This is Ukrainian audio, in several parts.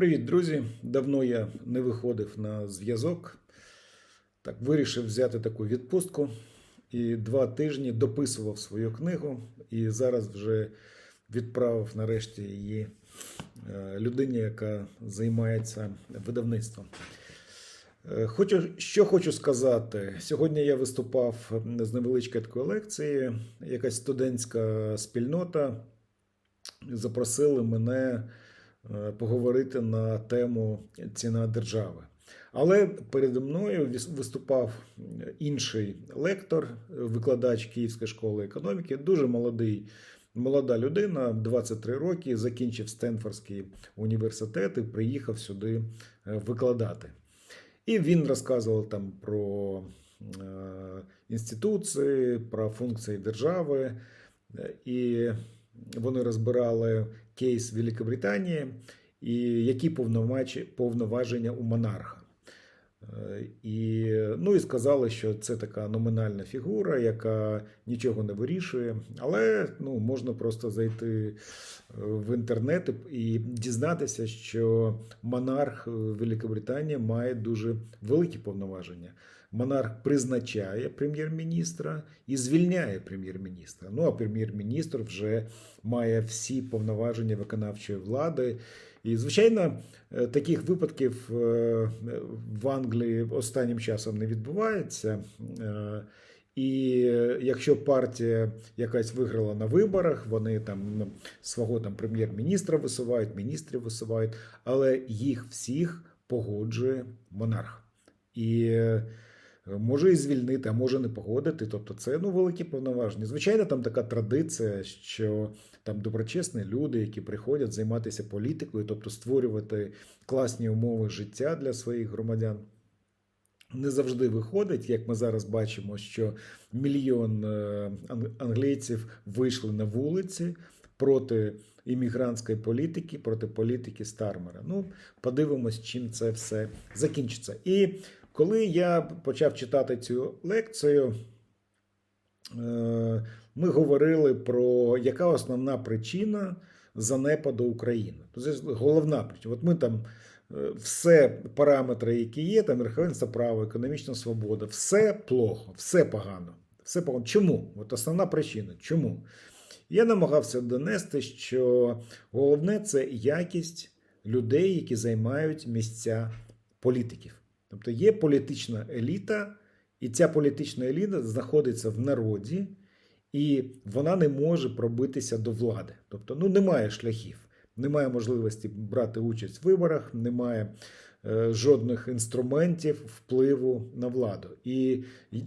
Привіт, друзі! Давно я не виходив на зв'язок. Так, вирішив взяти таку відпустку і два тижні дописував свою книгу. І зараз вже відправив нарешті її е, людині, яка займається видавництвом. Е, Хочу, що хочу сказати. Сьогодні я виступав з невеличкою такою лекцією. Якась студентська спільнота запросили мене поговорити на тему ціна держави. Але передо мною виступав інший лектор, викладач Київської школи економіки, дуже молодий, молода людина, 23 роки, закінчив Стенфордський університет і приїхав сюди е, викладати. І він розказував там про е, інституції, про функції держави. Е, І вони розбирали кейс Великобританії і які повноваження у монарха. Е, І, ну, і сказали, що це така номінальна фігура, яка нічого не вирішує, але ну, можна просто зайти е, в інтернет і дізнатися, що монарх е, Великобританії має дуже великі повноваження. Монарх призначає прем'єр-міністра і звільняє прем'єр-міністра. Ну а прем'єр-міністр вже має всі повноваження виконавчої влади. І, звичайно, е, таких випадків е, в Англії останнім часом не відбувається. Е, І якщо партія якась виграла на виборах, вони там ну, свого там прем'єр-міністра висувають, міністрів висувають, але їх всіх погоджує монарх. І може і звільнити, а може не погодити. Тобто це ну, великі повноваження. Звичайно, там така традиція, що там доброчесні люди, які приходять займатися політикою, тобто створювати класні умови життя для своїх громадян. Не завжди виходить, як ми зараз бачимо, що мільйон е, англійців вийшли на вулиці проти іммігрантської політики, проти політики Стармера. Ну, подивимось, чим це все закінчиться. І коли я почав читати цю лекцію, е, ми говорили про яка основна причина занепаду України. Ж головна причина. От ми там е, все параметри, які є, там верховенство права, економічна свобода, все плохо, все погано. Все погано. Чому? От основна причина. Чому? Я намагався донести, що головне це якість людей, які займають місця політиків. Тобто є політична еліта, і ця політична еліта знаходиться в народі, і вона не може пробитися до влади. Тобто, ну немає шляхів, немає можливості брати участь в виборах, немає е, жодних інструментів впливу на владу. І,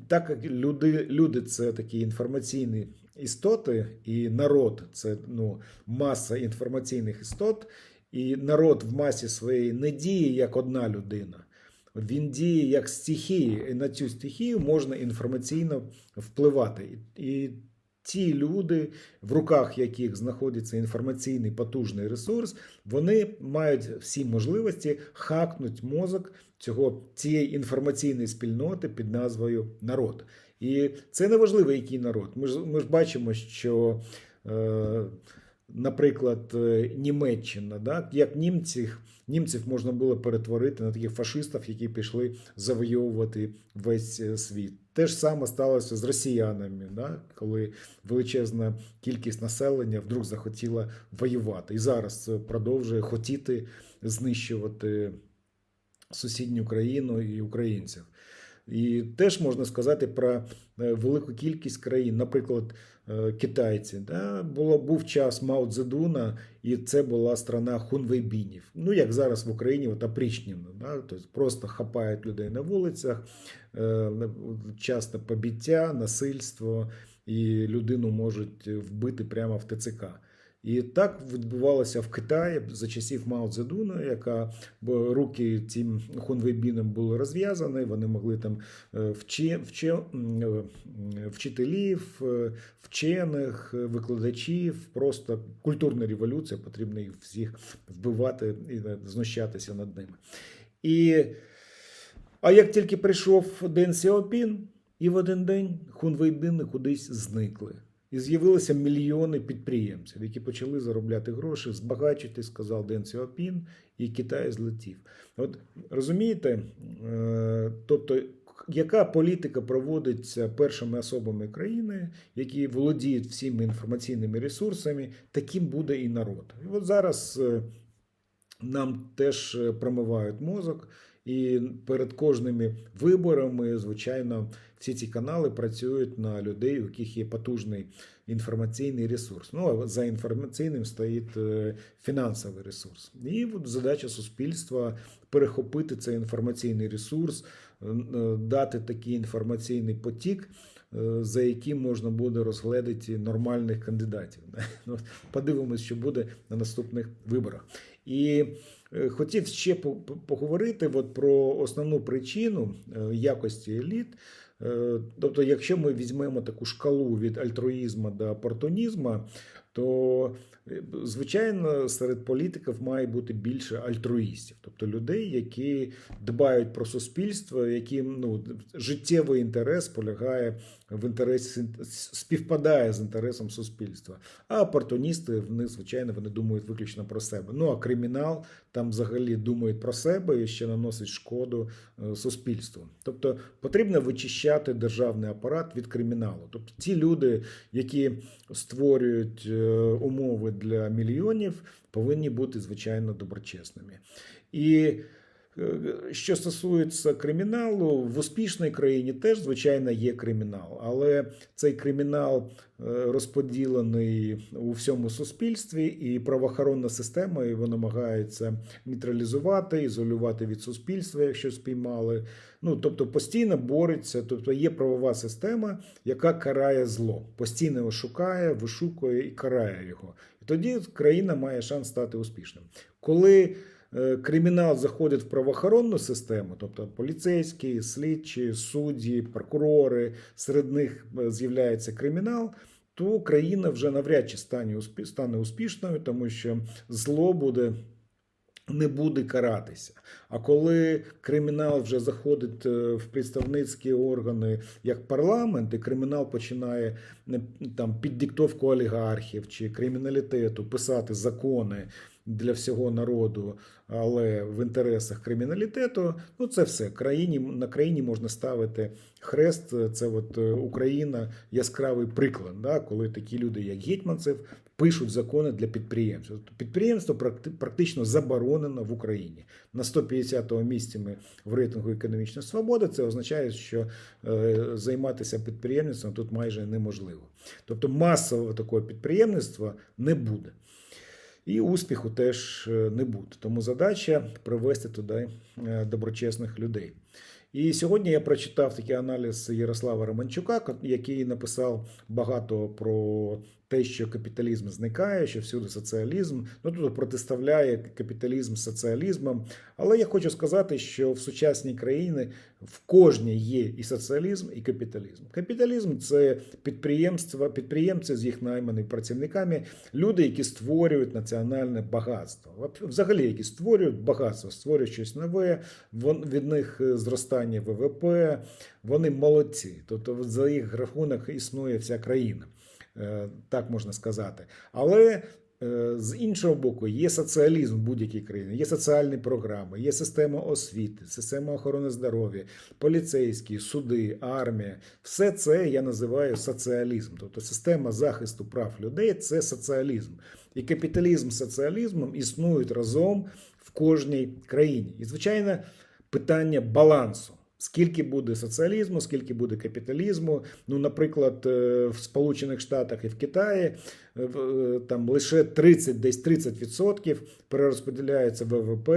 так як люди, люди це такі інформаційні істоти, і народ це ну, маса інформаційних істот, і народ в масі своєї не діє як одна людина. Він діє як стихії, і на цю стихію можна інформаційно впливати. І, ті люди, в руках яких знаходиться інформаційний потужний ресурс, вони мають всі можливості хакнути мозок цього цієї інформаційної спільноти під назвою народ. І це не важливо, який народ. Ми ж ми ж бачимо, що. Е, Наприклад, е, Німеччина, да? як німців, німців можна було перетворити на таких фашистів, які пішли завойовувати весь е, світ. Те ж саме сталося з росіянами, да? коли величезна кількість населення вдруг захотіла воювати. І зараз це продовжує хотіти знищувати сусідню країну і українців. І теж можна сказати про е, велику кількість країн, наприклад, е, китайці. Да? Було, був час Мао Цзедуна, і це була страна хунвейбінів. Ну, як зараз в Україні, от опричнина. Да? Тобто просто хапають людей на вулицях, е, часто побиття, насильство, і людину можуть вбити прямо в ТЦК. І так відбувалося в Китаї за часів Мао Цзедуна, яка руки цим хунвейбінам були розв'язані, вони могли там е, вчи, вчи, е, вчителів, е, вчених, викладачів, просто культурна революція, потрібно їх всіх вбивати і знущатися над ними. І, а як тільки прийшов Ден Сяопін, і в один день хунвейбіни кудись зникли. І з'явилися мільйони підприємців, які почали заробляти гроші, збагачити, сказав Ден Сяопін, і Китай злетів. От розумієте, е, тобто, яка політика проводиться першими особами країни, які володіють всіми інформаційними ресурсами, таким буде і народ. І от зараз е, нам теж е, промивають мозок. І перед кожними виборами, звичайно, всі ці канали працюють на людей, у яких є потужний інформаційний ресурс. Ну а за інформаційним стоїть е, фінансовий ресурс. І задача суспільства перехопити цей інформаційний ресурс, е, е, дати такий інформаційний потік. За яким можна буде розгледіти нормальних кандидатів. Ну, Подивимось, що буде на наступних виборах. І хотів ще по- по- поговорити от про основну причину якості еліт. Е, Тобто, якщо ми візьмемо таку шкалу від альтруїзму до опортунізму, то е, звичайно серед політиків має бути більше альтруїстів, тобто людей, які дбають про суспільство, яким ну, життєвий інтерес полягає в інтересі співпадає з інтересом суспільства. А опортуністи вони, звичайно, вони думають виключно про себе. Ну а кримінал там взагалі думають про себе і ще наносить шкоду е, суспільству. Тобто потрібно вичищати державний апарат від криміналу. Тобто ті люди, які створюють е, умови для мільйонів, повинні бути звичайно доброчесними. І е, що стосується криміналу, в успішній країні теж, звичайно, є кримінал, але цей кримінал е, розподілений у всьому суспільстві, і правоохоронна система його намагається нейтралізувати, ізолювати від суспільства, якщо спіймали. Ну тобто постійно бореться, тобто є правова система, яка карає зло, постійно його шукає, вишукує і карає його. І тоді країна має шанс стати успішним. Коли е, кримінал заходить в правоохоронну систему, тобто поліцейські, слідчі, судді, прокурори, серед них е, з'являється кримінал. То країна вже навряд чи стане успі- стане успішною, тому що зло буде не буде каратися. А коли кримінал вже заходить е, в представницькі органи як парламент, і кримінал починає е, там під диктовку олігархів чи криміналітету писати закони для всього народу, але в інтересах криміналітету, ну це все. Країні на країні можна ставити хрест. Це от е, Україна яскравий приклад, да, коли такі люди, як Гетьманцев, пишуть закони для підприємців. Тобто Підприємство практи- практично заборонено в Україні. На 150-му місці ми в рейтингу економічної свободи. Це означає, що е, займатися підприємництвом тут майже неможливо. Тобто масового такого підприємництва не буде. І успіху теж е, не буде. Тому задача привести туди е, доброчесних людей. І сьогодні я прочитав такий аналіз Ярослава Романчука, який написав багато про те, що капіталізм зникає, що всюди соціалізм. Ну тут протиставляє капіталізм з соціалізмом. Але я хочу сказати, що в сучасній країні в кожній є і соціалізм, і капіталізм. Капіталізм це підприємства, підприємці з їх найманими працівниками, люди, які створюють національне багатство. Взагалі, які створюють багатство, створюють щось нове, від них е, зростання ВВП, вони молодці. Тобто за їх рахунок існує вся країна, так можна сказати. Але е, з іншого боку, є соціалізм в будь-якій країні, є соціальні програми, є система освіти, система охорони здоров'я, поліцейські, суди, армія. Все це я називаю соціалізм. Тобто система захисту прав людей це соціалізм. І капіталізм з соціалізмом існують разом в кожній країні. І, звичайно, питання балансу. Скільки буде соціалізму, скільки буде капіталізму. Ну, наприклад, е, в Сполучених Штатах і в Китаї е, е, там лише 30, десь 30% перерозподіляється ВВП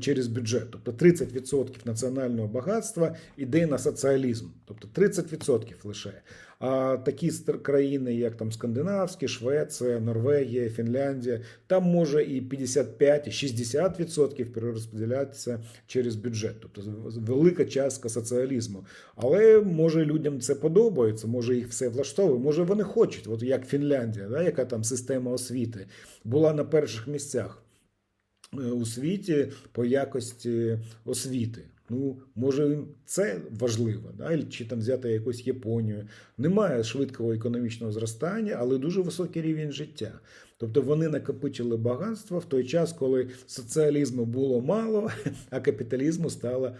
через бюджет. Тобто 30% національного багатства йде на соціалізм, тобто 30% лише. А такі країни, як там скандинавські, Швеція, Норвегія, Фінляндія, там може і 55, і 60% перерозподілятися через бюджет, тобто велика частка соціалізму. Але може людям це подобається, може їх все влаштовує, може вони хочуть, от як Фінляндія, да, яка там система освіти була на перших місцях у світі по якості освіти. Ну, може, це важливо, да? чи там взяти якусь Японію. Немає швидкого економічного зростання, але дуже високий рівень життя. Тобто вони накопичили багатство в той час, коли соціалізму було мало, а капіталізму стало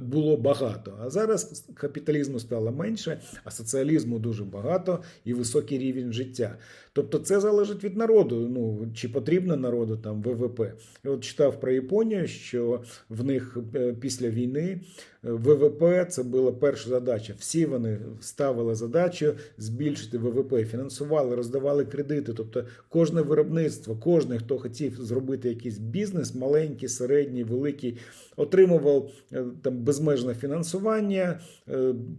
було багато. А зараз капіталізму стало менше, а соціалізму дуже багато і високий рівень життя. Тобто це залежить від народу. Ну чи потрібно народу там ВВП. Я от читав про Японію, що в них е, після війни е, ВВП це була перша задача. Всі вони ставили задачу збільшити ВВП, фінансували, роздавали кредити. Тобто, кожне виробництво, кожен, хто хотів зробити якийсь бізнес, маленький, середній, великий, отримував е, там безмежне фінансування,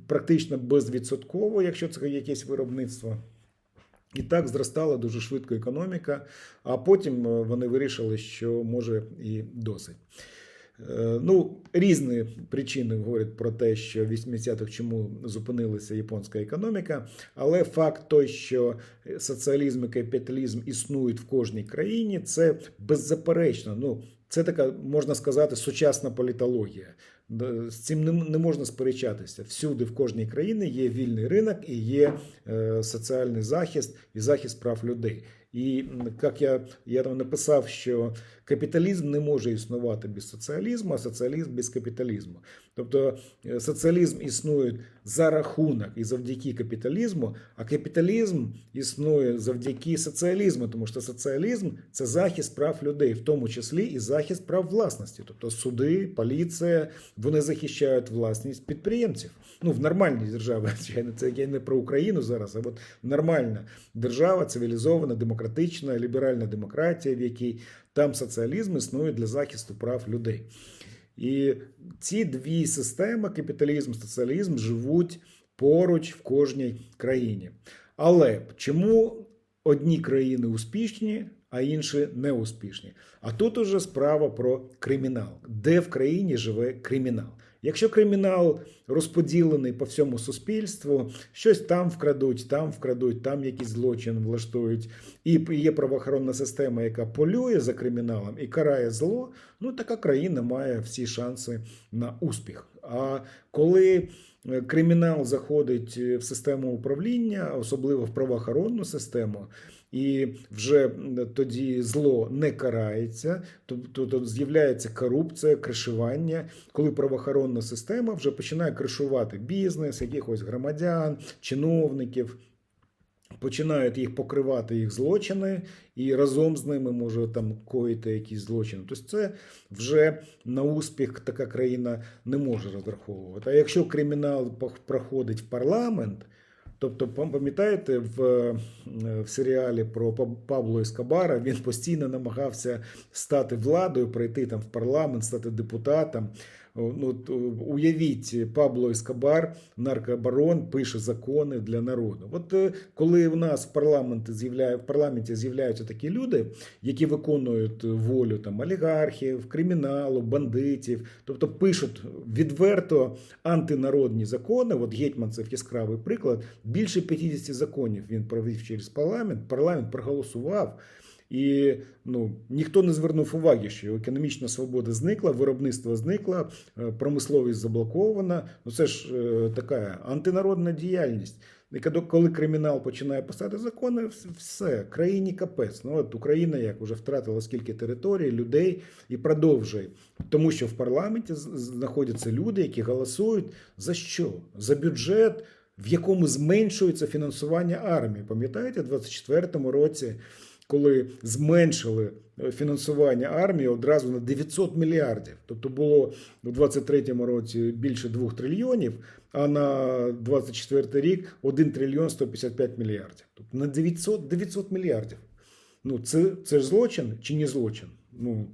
практично безвідсотково, якщо це якесь виробництво. І так зростала дуже швидко економіка, а потім е, вони вирішили, що може і досить. Е, Ну, різні причини говорять про те, що в 80-х чому зупинилася японська економіка, але факт той, що соціалізм і капіталізм існують в кожній країні, це беззаперечно. Ну, це така, можна сказати, сучасна політологія. З цим не, можна сперечатися. Всюди, в кожній країні є вільний ринок і є е, соціальний захист і захист прав людей. І як я, я там написав, що капіталізм не може існувати без соціалізму, а соціалізм без капіталізму. Тобто е, соціалізм існує за рахунок і завдяки капіталізму, а капіталізм існує завдяки соціалізму, тому що соціалізм це захист прав людей, в тому числі і захист прав власності. Тобто суди, поліція, вони захищають власність підприємців. Ну, в нормальній державі, звичайно, це я не про Україну зараз, а от нормальна держава, цивілізована, демократична, ліберальна демократія, в якій там соціалізм існує для захисту прав людей. І ці дві системи, капіталізм, соціалізм, живуть поруч в кожній країні. Але чому одні країни успішні, а інші неуспішні? А тут уже справа про кримінал, де в країні живе кримінал. Якщо кримінал розподілений по всьому суспільству, щось там вкрадуть, там вкрадуть, там якийсь злочин влаштують, і є правоохоронна система, яка полює за криміналом і карає зло, ну така країна має всі шанси на успіх. А коли е, кримінал заходить в систему управління, особливо в правоохоронну систему, і вже тоді зло не карається, тобто з'являється корупція, кришування, коли правоохоронна система вже починає кришувати бізнес, якихось громадян, чиновників. Починають їх покривати їх злочини, і разом з ними може там коїти якісь злочини. Тобто це вже на успіх така країна не може розраховувати. А якщо кримінал проходить в парламент, Тобто, пам'ятаєте, в в серіалі про Пабло Ескобара він постійно намагався стати владою, прийти там в парламент, стати депутатом. Ну, Уявіть, Пабло Ескобар, наркобарон, пише закони для народу. От е, коли в нас в парламенті з'являє, в парламенті з'являються такі люди, які виконують волю там олігархів, криміналу, бандитів, тобто пишуть відверто антинародні закони. От Гетьман це яскравий приклад. Більше 50 законів він провів через парламент. Парламент проголосував. І ну, ніхто не звернув уваги, що економічна свобода зникла, виробництво зникло, е, промисловість заблокована. Ну це ж е, така антинародна діяльність. І коли кримінал починає писати закони, все, країні капець. Ну от Україна як вже втратила скільки територій, людей і продовжує. Тому що в парламенті знаходяться люди, які голосують за що? За бюджет, в якому зменшується фінансування армії. Пам'ятаєте, в 24-му році коли зменшили е, фінансування армії одразу на 900 мільярдів. Тобто було у 23-му році більше 2 трильйонів, а на 24 рік 1 трильйон 155 мільярдів. Тобто на 900 900 мільярдів. Ну, це, це ж злочин чи не злочин? Ну,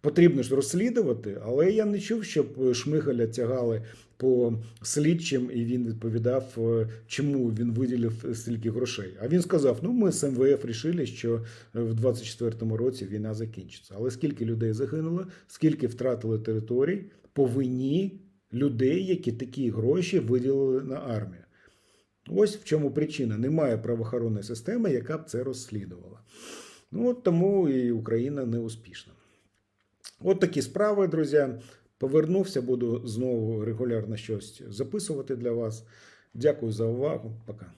Потрібно ж розслідувати, але я не чув, щоб Шмигаля тягали по слідчим, і він відповідав, е, чому він виділив стільки грошей. А він сказав: ну ми з МВФ рішили, що в 24-му році війна закінчиться. Але скільки людей загинуло, скільки втратили територій по вині людей, які такі гроші виділили на армію. Ось в чому причина. Немає правоохоронної системи, яка б це розслідувала. Ну от тому і Україна не успішна. От такі справи, друзі. Повернувся, буду знову регулярно щось записувати для вас. Дякую за увагу. Пока.